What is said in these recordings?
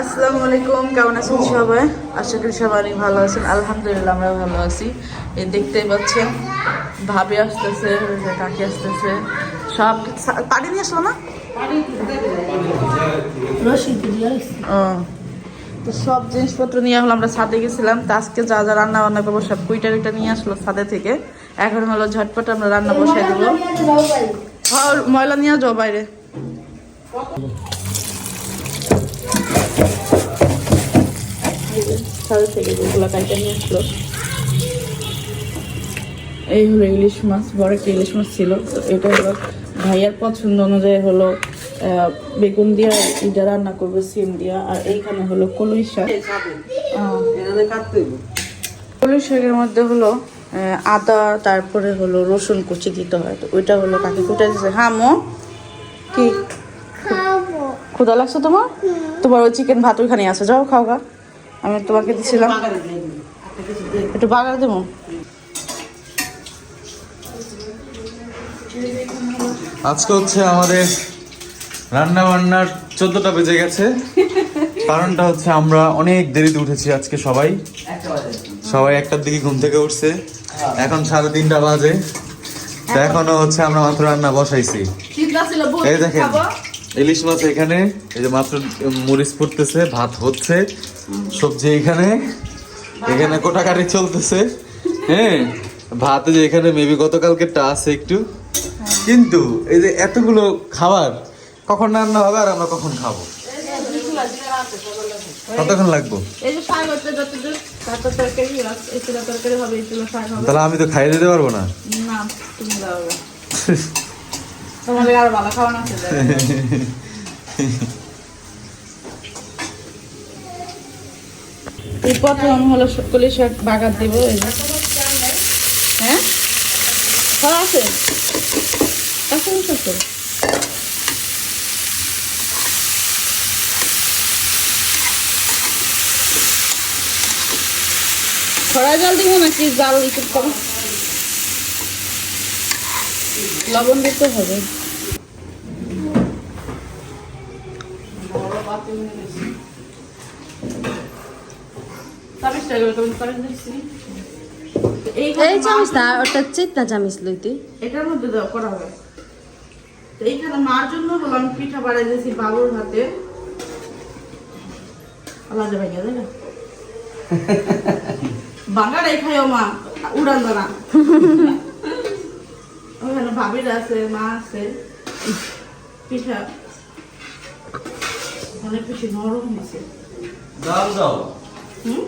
আসসালামু আলাইকুম কেমন আছেন সবাই? আশা করি সবাই অনেক ভালো আছেন। আলহামদুলিল্লাহ আমরা ভালো আছি। এই দেখতেই পাচ্ছেন ভাবি আসতেছে কাকি আসতেছে। সব পানি নিয়ে আসলো না? তো সব জিনিসপত্র নিয়ে হলো আমরা ছাদে গেছিলাম। তো আজকে যা যা রান্না বান্না করব সব কুইটা কুইটা নিয়ে আসলো ছাদে থেকে। এখন হলো ঝটপট আমরা রান্না বসাই দেবো। হ্যাঁ ময়লা নিয়ে যাও বাইরে। ছাদে থেকে যেগুলো কাইটা নিয়ে আসলো। এই হলো ইলিশ মাছ বড় একটা ইলিশ মাছ ছিল। তো এটা হলো ভাইয়ার পছন্দ অনুযায়ী হলো বেগুন দিয়া ইটা রান্না করবে সিম দিয়া। আর এইখানে হলো কলই শাক। কলই শাকের মধ্যে হলো আদা তারপরে হলো রসুন কুচি দিতে হয়। তো ওইটা হলো কাকে কুটে দিচ্ছে হ্যাঁ মো? কি? ক্ষুদা লাগছে তোমার? তোমার ওই চিকেন ভাত ওইখানে আছে। যাও খাও গা। আমি তোমাকে দিছিলাম। একটু বাগার দেবো? আজকে হচ্ছে আমাদের রান্না বান্নার চোদ্দটা বেজে গেছে। কারণটা হচ্ছে আমরা অনেক দেরিতে উঠেছি আজকে সবাই। সবাই একটার দিকে ঘুম থেকে উঠছে। এখন সাড়ে তিনটা বাজে। এখনও হচ্ছে আমরা মাত্র রান্না বসাইছি। এই দেখেন, ইলিশ মাছ এখানে, এই যে মাত্র মরিচ পড়তেছে ভাত হচ্ছে। সবজি এখানে এখানে কোটাকাটি চলতেছে। হ্যাঁ ভাত যে এখানে মেবি গতকালকেরটা আছে একটু। কিন্তু এই যে এতগুলো খাবার কখন রান্না হবে আর আমরা কখন খাব? কতক্ষণ লাগবো? তাহলে আমি তো খাইয়ে দিতে পারব না। তোমাদের আরও ভালো খাওয়ানো আছে দেখো। এই প্রথম হলো কলি শাক বাগার দিব, এই যে। হ্যাঁ? ভালো আছে? আছে আছে খরা জল দিব নাকি? জাল একটু কম লবণ দিতে হবে। এই চামিচ না ওটা চেতনা চামিচ লইতে। এটার মধ্যে দেওয়া করা হবে। তো এইখানে মার জন্য হলো আমি পিঠা বাড়াই দিয়েছি বাবুর হাতে। আলাদা ভাইয়া দেবে বাঙালাই খাইও মা উড়ান দানা। ওখানে ভাবির আছে মা আছে। পিঠা। অনেক বেশি নরম হয়েছে। দাও দাও। হুম?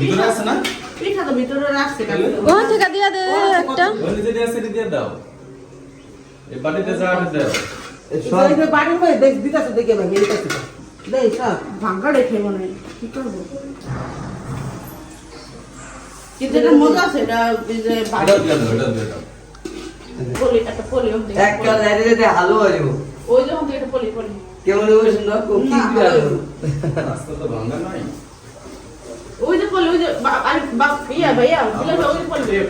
ভিতরে আছে না? পিঠা তো ভিতরে রাখছে কাকু। ও থেকে দিয়া দে একটা। ওই যে দিয়ে আছে এটা দিয়ে দাও। এই বাটিতে যা আছে দাও। বাড়ির মধ্যে দেখ দিতাছে দেখে ভাই দিতাছে দেই সব ভাঙ্গা রেখে মনে কি করব? কিন্তু এটা মজা আছে এটা এই যে এটাও দিয়ে দাও দাও। পলি একটা পলি একটা। লাইরে যেতে হালু হয়ে ওই যখন একটা পলি পলি। কেমন ওই সুন্দর কি কি আলো রাস্তা তো ভাঙা নাই। ওই যে পলি ওই যে আরে ইয়া ভাইয়া দিলে ওই যে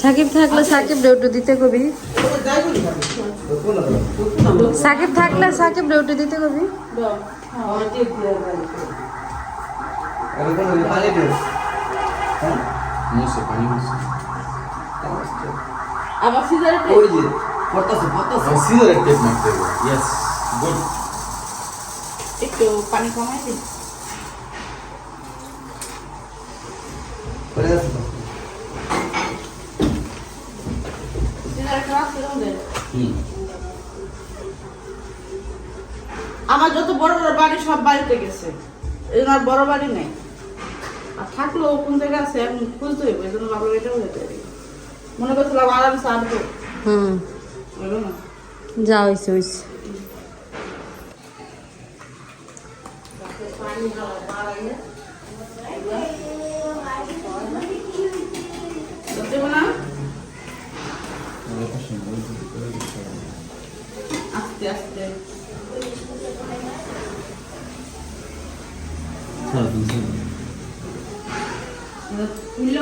সাকিব থাকলে সাকিব ডেউটু দিতে কবি। সাকিব থাকলে সাকিব ডেউটু দিতে কবি। হ্যাঁ, আমার সিজারে ওই যে পড়তাছে পড়তাছে সিজারের টেপ মারতে হবে। ইয়েস গুড একটু পানি কমাই হুম আমার যত বড় বড় বাড়ি সব বাড়িতে গেছে এই জন্য আর বড় বাড়ি নেই আর থাকলেও কোন জায়গায় আছে এখন খুঁজতে হইব এই জন্য বাবার এটাও পারি মনে করছিলাম আরামসে আসব হুম হইল না যা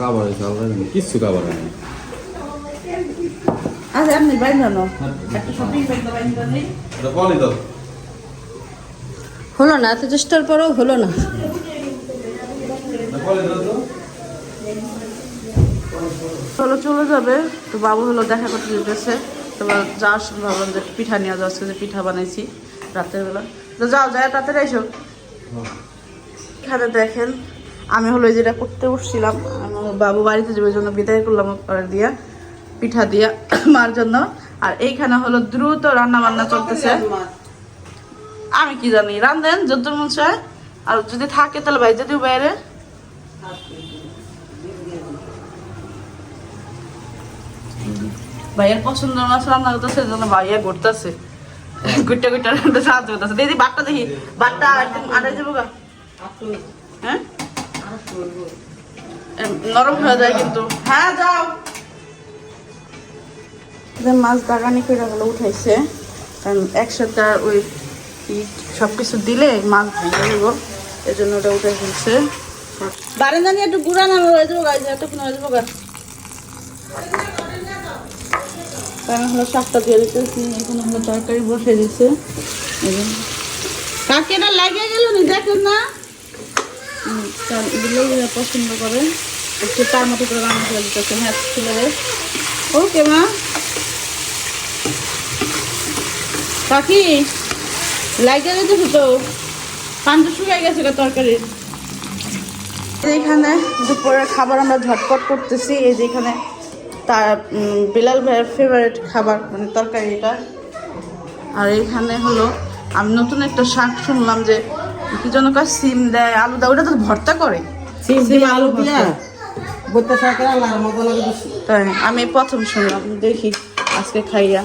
কাবার হয়েছে আল্লাহ কিচ্ছু কাবার আচ্ছা আপনি বাইন হলো না এত চেষ্টার পরেও হলো না। হলো চলে যাবে। তো বাবু হলো দেখা করতে যেতেছে। তো যাওয়ার সময় ভাবলাম যে পিঠা নিয়ে যাওয়া যে পিঠা বানাইছি রাতের বেলা। তো যাও যায় তাড়াতাড়ি এসো। এখানে দেখেন। আমি হলো যেটা করতে বসছিলাম বাবু বাড়িতে যাবে জন্য বিদায় করলাম দিয়া, পিঠা দিয়া মার জন্য। আর এইখানে হলো দ্রুত রান্না বান্না চলতেছে। আমি কি জানি রান্ধেন যদ্দুর মন আর যদি থাকে তাহলে ভাই যদি বাইরে। ভাইয়ের পছন্দ মাছ রান্না করতেছে জন্য ভাইয়া ঘুরতেছে। ঘুরতে ঘুরতে রান্না সাহায্য করতেছে দিদি বাটটা দেখি, বাটটা আড়াই যাব গা। হ্যাঁ? নরম হয়ে যায় কিন্তু। হ্যাঁ যাও। মাছ করে উঠাইছে। কারণ একসাথে ওই সব কিছু দিলে মাছ ভেঙে এই জন্য ওটা উঠে ফেলছে। একটু গুড়া নামে হয়ে যাব এতক্ষণ হয়ে যাব আমি হলো শাকটা দিয়ে দিতেছি, এখানে হলো তরকারি বসে দিছে। কাকেরা লাগিয়ে গেল নি, দেখেন না। দিলেই এরা পছন্দ করে। একটু তার মতো করে রান্না করে দিতেছে হ্যাঁ ছেলে ওকে, মা। কাকি লাগিয়ে দিতেছে তো? পান্তা শুকিয়ে গেছে তরকারির এইখানে দুপুরের খাবার আমরা ঝটপট করতেছি। এই যে এখানে তার বিলাল ভাইয়ের ফেভারিট খাবার মানে তরকারি এটা। আর এইখানে হলো, আমি নতুন একটা শাক শুনলাম যে কি যেন কাজ সিম দেয় আলু দেয় ওটা তো ভর্তা করে। সিম সিম দিয়ে আলু দিয়া বইতে শাকের আল্লাহর মতো লাগে বেশি? তাই আমি প্রথম শুনলাম দেখি আজকে খাইয়া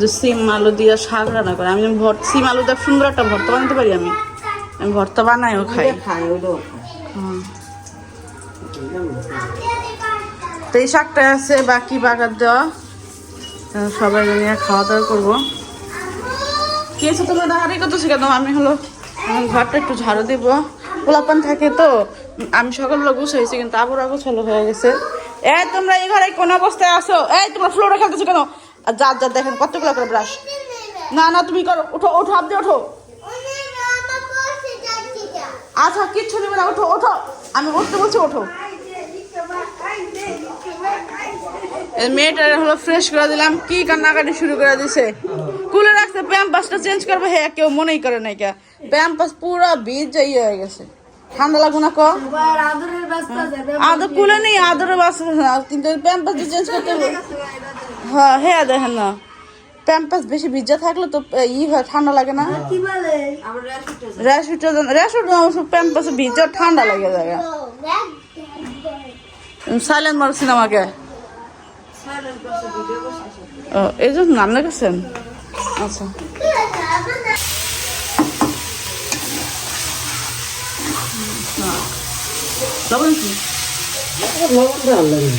যে সিম আলু দিয়ে শাক রান্না করে। আমি ভর সিম আলু দিয়ে সুন্দর একটা ভর্তা বানাতে পারি আমি। আমি ভর্তা বানাইও খাই। খাই তো এই শাকটা আছে বাকি বাগার দেওয়া। সবাই নিয়ে খাওয়া দাওয়া করব। কি আছে তোমরা? দাঁড়াই করতেছি কেন আমি হলো আমার ঘরটা একটু ঝাড়ু দিব। পোলাপান থাকে তো, আমি সকালবেলা গুছাইছি কিন্তু আবার আগোছালো হয়ে গেছে। এই তোমরা এই ঘরে কোন অবস্থায় আসো এই তোমরা ফ্লোরে খেলতেছো কেন? আর যা যা দেখেন, কতগুলো করে ব্রাশ না না, তুমি করো, ওঠো ওঠো আপনি ওঠো। আচ্ছা কিচ্ছু নেবে না, ওঠো ওঠো। আমি উঠতে বলছি, ওঠো। মেয়েটার হলো ফ্রেশ করে দিলাম, কি কান্নাকাটি শুরু করে দিছে। রাখছে প্যাম্পাসটা চেঞ্জ করবে হ্যাঁ কেউ মনেই করে নাই কে। প্যাম্পাস পুরো বীজ যাই হয়ে গেছে। ঠান্ডা লাগবে না ক? আদর কুলে নেই আদরে বাস না কিন্তু প্যাম্পাস চেঞ্জ করতে হ্যাঁ হ্যাঁ দেখেন না। প্যাম্পাস বেশি ভিজা থাকলে তো ই হয় ঠান্ডা লাগে না। র্যাশ উঠে র্যাশ উঠে প্যাম্পাসে ভিজা ঠান্ডা লাগে যায় সাইলেন্ট মারছেন আমাকে ও এই জন্য নাম লেগেছেন আচ্ছা। লবণ কি? লবণ দেওয়ার লাগে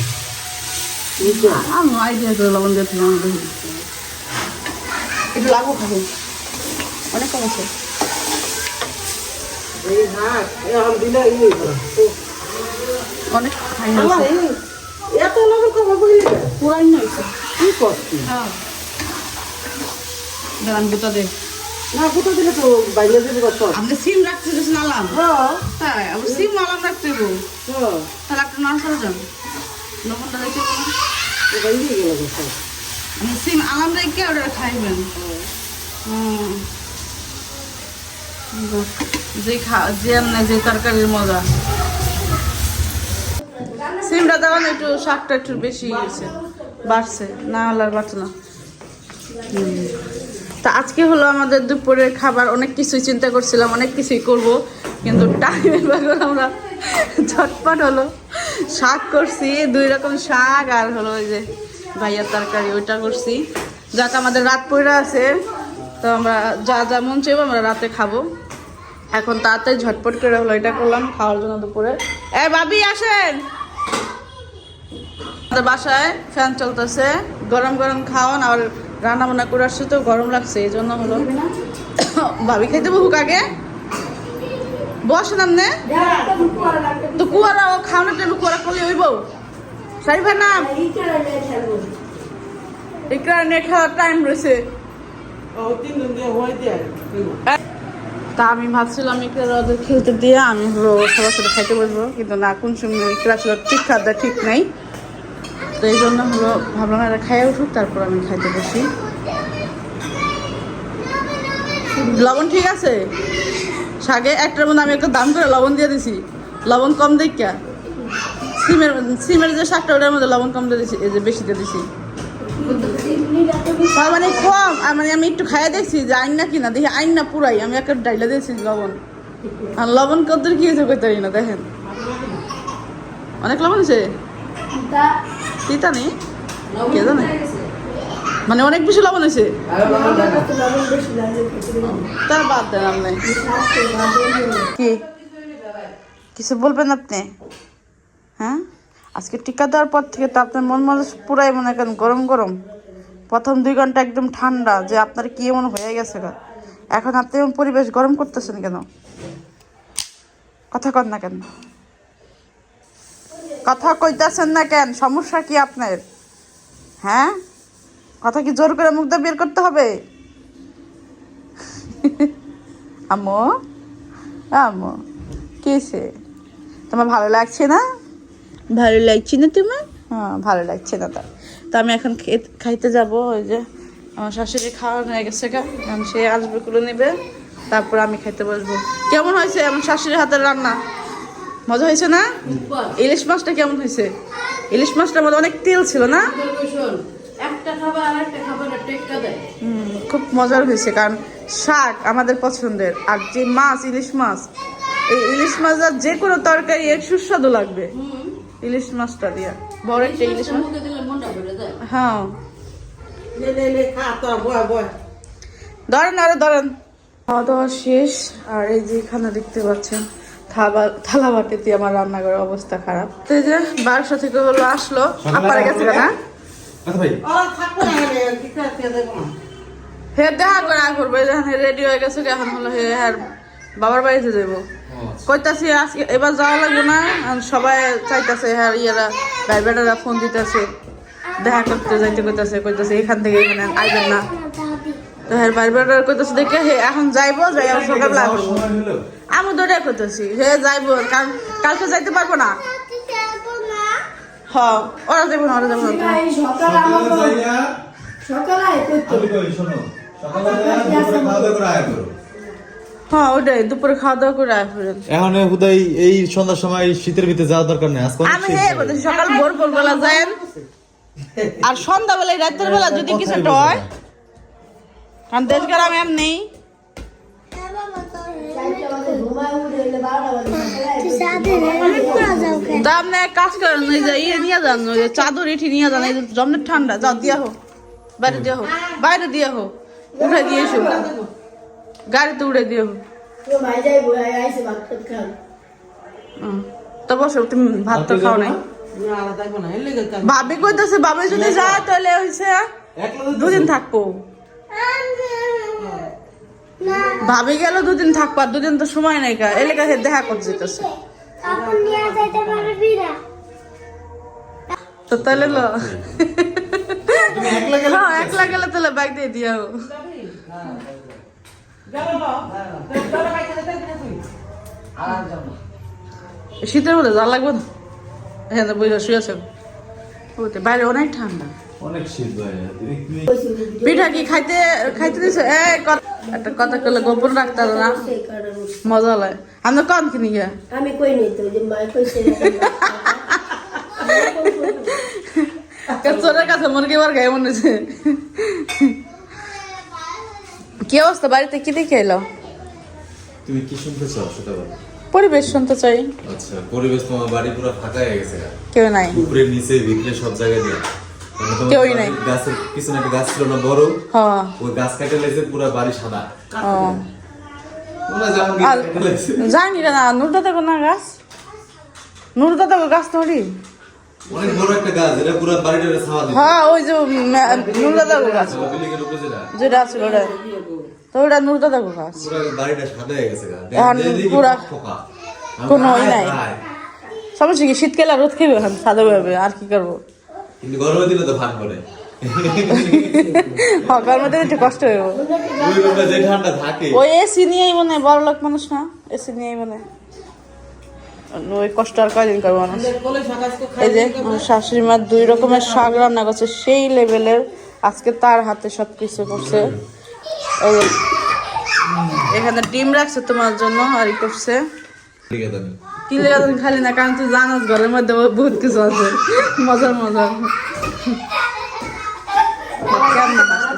আমার আইডিয়া করে লবণ দিয়েছিলাম দেখি একটু লাগবো খাব। অনেক কম আছে। অনেক খাই এত লবণ কমা পুরাই হয়েছে কি করছি দাঁড়ান গুতা দে। না কোথাও দিলে তো বাইরে দেবে কত আপনি সিম রাখতে গেছেন আলাম। হ্যাঁ। হ্যাঁ আবার সিম আলাম রাখতে হইব। হ্যাঁ। তাহলে আপনি নড়াচড়া যান। লবণটা রেখে আপনি সিম আলাম রেখে ওটা খাইবেন। যে খা যে এমনি যে তরকারির মজা। সিমটা দেওয়ান একটু শাকটা একটু বেশি গেছে বাড়ছে না হলে আর বাড়ছে না। হুম। তা আজকে হলো আমাদের দুপুরের খাবার। অনেক কিছুই চিন্তা করছিলাম, অনেক কিছুই করব, কিন্তু টাইমের ব্যাপার আমরা। ঝটপট হলো। শাক করছি, দুই রকম শাক আর হলো ওই যে ভাইয়ার তরকারি, ওইটা করছি। যাক, আমাদের রাত পড়ে আছে, তো আমরা যা যা মন চাইব আমরা রাতে খাব। এখন তাড়াতাড়ি ঝটপট করে হলো এটা করলাম খাওয়ার জন্য দুপুরে। এ, ভাবি, আসেন! আমাদের বাসায় ফ্যান চলতেছে, গরম গরম খাওয়ান, আর রান্না বান্না করে আসছে তো, গরম লাগছে, এই জন্য হলো। ভাবি খাইতে বহুক আগে। বসে নামনে তো কুয়ারা, ও খাওয়ানোর টাইমে কুয়ারা করলে ওই বউ সারি ভাই নাম। ইকরা নিয়ে খাওয়ার টাইম রয়েছে। তা আমি ভাবছিলাম ইকরা ওদের খেলতে দিয়ে আমি হলো সবার সাথে খাইতে বসবো, কিন্তু না, কোন সময় ইকরা ছিল ঠিক খাদ্য ঠিক নাই। তো এই জন্য হলো ভাবলাম এরা খাইয়ে উঠুক, তারপর আমি খাইতে বসি। লবণ ঠিক আছে? শাকে একটার মধ্যে আমি একটা দাম করে লবণ দিয়ে দিছি। লবণ কম দেখা সিমের সিমের যে শাকটা, ওটার মধ্যে লবণ কম দিয়ে দিছি, এই যে বেশি দিয়ে দিছি। মানে কম মানে আমি একটু খাইয়ে দেখছি যে আইন না কিনা দেখি আইন না পুরাই, আমি একটা ডাইলা দিয়েছি লবণ। আর লবণ কত কি হয়েছে কইতে না, দেখেন। অনেক লবণ আছে তিতা নেই? মানে অনেক বেশি লবণ হয়েছে। তার বাদ দেন আপনি। কি? কিছু বলবেন আপনি? হ্যাঁ? আজকে টিকা দেওয়ার পর থেকে তো আপনার মন মনে পুরাই মনে করেন গরম গরম। প্রথম দুই ঘণ্টা একদম ঠান্ডা, যে আপনার কি এমন হয়ে গেছে এখন আপনি পরিবেশ গরম করতেছেন কেন? কথা কন না কেন। কথা কইতাছেন না কেন? সমস্যা কি আপনার? হ্যাঁ? কথা কি জোর করে মুখ দিয়ে বের করতে হবে? আম্মু? আম্মু কিসে তোমার ভালো লাগছে না? ভালো লাগছে না তোমার? হ্যাঁ ভালো লাগছে না তার। তো আমি এখন খাইতে যাব ওই যে আমার শাশুড়ি খাওয়া হয়ে গেছে এখন সে আসবে কুলো নেবে। তারপর আমি খাইতে বসবো। কেমন হয়েছে আমার শাশুড়ির হাতের রান্না? মজা হয়েছে না? ইলিশ মাছটা কেমন হয়েছে? ইলিশ মাছটার মধ্যে অনেক তেল ছিল না? খুব মজার হয়েছে কারণ শাক আমাদের পছন্দের। আর যে মাছ ইলিশ মাছ এই ইলিশ মাছ আর যে কোনো তরকারি এর সুস্বাদু লাগবে। ইলিশ মাছটা দিয়া। বড় একটা ইলিশ মাছ। মুখে দিলে মনটা ভরে যায়। হ্যাঁ। নে নে নে খা তোর বয় বয়। ধরেন আরে ধরেন খাওয়া দাওয়া শেষ। আর এই যে এখানে দেখতে পাচ্ছেন থাবা থালা বাটিতে আমার রান্নাঘরের অবস্থা খারাপ। তো এই যে বারোশো থেকে হলো আসলো। আপারে গেছে না? আচ্ছা হে দেখা করে আর করব। এখানে রেডি হয়ে গেছে এখন হলো হে আর বাবার বাড়িতে যাব কইতাছি আজকে এবার যাওয়া লাগবে না। আর সবাই চাইতাছে হ্যাঁ ইয়ারা ফোন দিতেছে। দেখা করতে যাইতে কইতাছে কইতাছে এখান থেকে এখানে আইবেন না। তো হ্যাঁ বেটারা কইতাছে দেখে হে এখন যাইবো যাই সকালবেলা করব আমি তো ওটাই করতেছি হে যাইবো কারণ কালকে যাইতে পারব না? হ ওরা যাব না ওরা যাব না। হ্যাঁ ওটাই দুপুরে খাওয়া দাওয়া করে আয় ফিরেন এখন হুদাই এই সন্ধ্যার সময় শীতের ভিতরে যাওয়ার দরকার নেই আজকে আমি সকাল ভোর ভোর বেলা যায়েন। আর সন্ধ্যাবেলায় রাতের বেলা যদি কিছু হয় কারণ দেশ গ্রামে আর নেই। তা আপনি এক কাজ করেন ওই যে ইয়ে নিয়ে যান ওই চাদর এটি নিয়ে যান এই জমনে ঠান্ডা যাও দিয়া হোক বাইরে দিয়া হোক বাইরে দিয়া হোক উঠে দিয়ে এসো। গাড়িতে উড়ে দিয়ে হোক। হুম। তো বসো তুমি ভাত তো খাও নাই। ভাবি কইতেছে ভাবি যদি যায় তাহলে হইছে দুদিন থাকব। ভাবি গেল দুদিন থাকব আর দুদিন তো সময় নাই কা এলাকা দেখা করতে যেতেছে। তখন নিয়ে যাইতে পারবি না তো তাহলে লো। হ্যাঁ একলা গেলে তাহলে বাইক দিয়ে দিও শীতের মধ্যে যা লাগবে না? এখানে বইটা শুয়েছে বাইরে অনেক ঠান্ডা। অনেক শীত পিঠা কি খাইতে খাইতে দিছে? এ একটা কথা কলে গোপন রাখতে না? মজা লাগে। আমরা কম কিনি গিয়া। আমি কই নি তো? যে মা কইছে চোরের কাছে মুরগি বার গায়ে মনে হচ্ছে কি অবস্থা? বাড়িতে কি দেখে এলো? তুমি কি শুনতে চাও সেটা বলো। পরিবেশ শুনতে চাই। আচ্ছা পরিবেশ তোমার বাড়ি পুরো ফাঁকা হয়ে গেছে। কেউ নাই। উপরে নিচে ভিতরে সব জায়গায় দিয়ে। কেউই নাই। গাছের পিছনে একটা গাছ ছিল না বড়। হ্যাঁ। ওই গাছ কাটে লেগেছে পুরো বাড়ি সাদা। জানি না গাছ? নুরটা দেখো গাছ ধরি অনেক বড় একটা গাছ এটা পুরো ছাওয়া দিচ্ছে হ্যাঁ ওই যে নুরটা দেখো গাছ। যেটা। ওটা। তো ওটা গাছ। পুরো বাড়িটা সাদা হয়ে গেছে গা। এখন দেখি পুরা- কোনো নাই। সমস্যা কি শীতকালে রোদ খেবে এখন সাদা হবে আর কি করব? কিন্তু তো হ্যাঁ একটু কষ্ট হইব। ওই যে ঠান্ডা থাকে। ওই এসি নিয়েই মনে হয় বড় লোক মানুষ না এসি নিয়েই মনে ওই কষ্ট আর কয়দিন করব মানুষ? এই যে শাশুড়ি মা দুই রকমের শাক রান্না করছে সেই লেভেলের আজকে তার হাতে সব কিছু করছে এখানে ডিম রাখছে তোমার জন্য আর ই করছে। কি খালি না কারণ তুই জানাস ঘরের মধ্যে বহুত কিছু আছে। মজার মজার। কেমন?